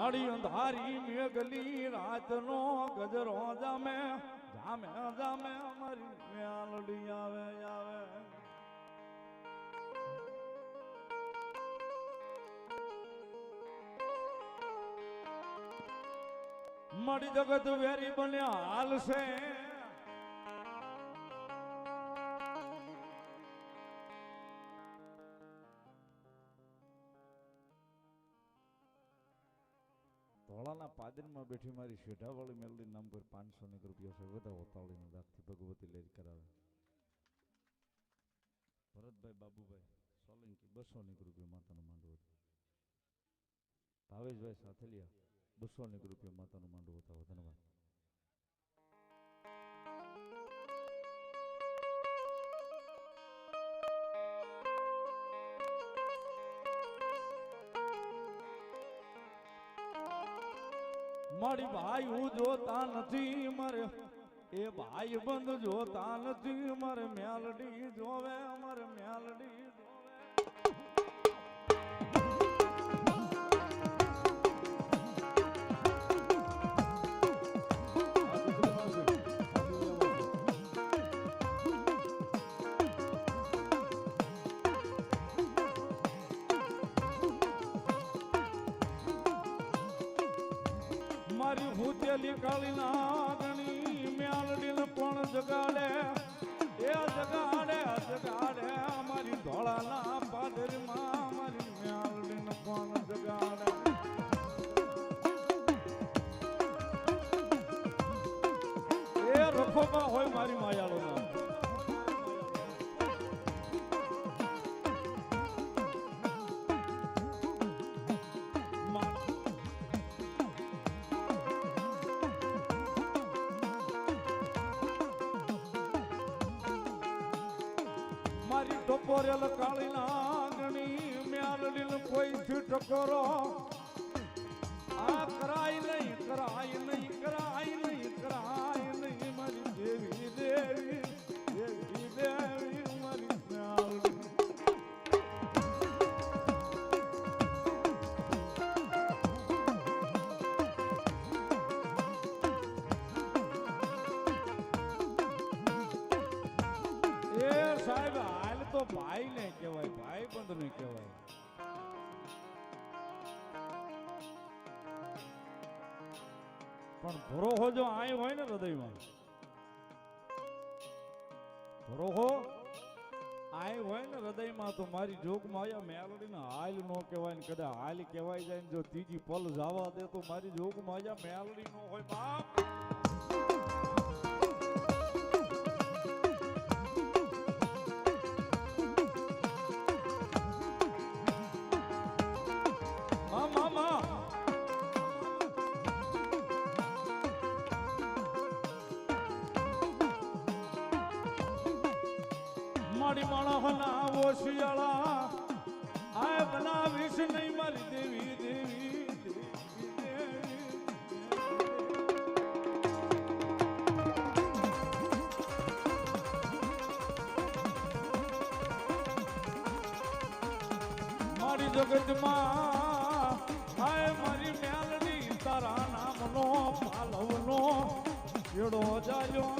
મારી અંધારી મેઘલી રાતનો ગજરો જામે જામે જામે અમારી મેલડી આવે આવે. મળી જગત વેરી બન્યા હાલ ધોળાના પાદરમાં બેઠી મારી શેઢાવાળી મેલડી નામ પર પાંચસો ની રૂપિયા છે. બધા ઓતાળીને દાખથી ભગવતી લેર કરાવે. ભરતભાઈ, બાબુભાઈ, સોલંકી, બસો ની રૂપિયા માતાનું માંડવું હતું. ભાવેશભાઈ સાથલિયા, બસો ની રૂપિયા માતાનું માંડવું હતા. ધન્યવાદ. મારી ભાઈ હું જોતા નથી, મારે એ ભાઈ બંધ જોતા નથી, મારે મેલડી જોવે, મારે મેલડી જોવે. મારી ભૂતેલી કાળી નાગણી મ્યાલડી પણ જગાડે. એ જગાડે જગાડે અમારી ધોળાના પાદરમાં અમારી મ્યાલડી પણ જગાડે. એ મારી ટપોરેલ કાળી નાગણી મ્યાલડીલ કોઈ થી ટકોરો આ કરાય નહીં કરાય નહીં. ભાઈ ને કહેવાય ભાઈ બંધ ને કહેવાય. પણ ભરોહો જો આય હોય ને હૃદયમાં, ભરોહો આય હોય ને હૃદયમાં, તો મારી જોગમાં આવ્યા મેલડી ને હાલ નો કહેવાય ને કદાચ હાલ કહેવાય જાય ને જો ત્રીજી પલ જવા દે તો મારી જોગમાં આવ્યા મેલડી નો હોય બાપ. મારી માણસના ઓશિયાળા આય બનાવીશ નહીં મારી દેવી દેવી મારી જગતમાં હાય મારી મેલની તારા નામનો પાલવનો છેડો જાયો.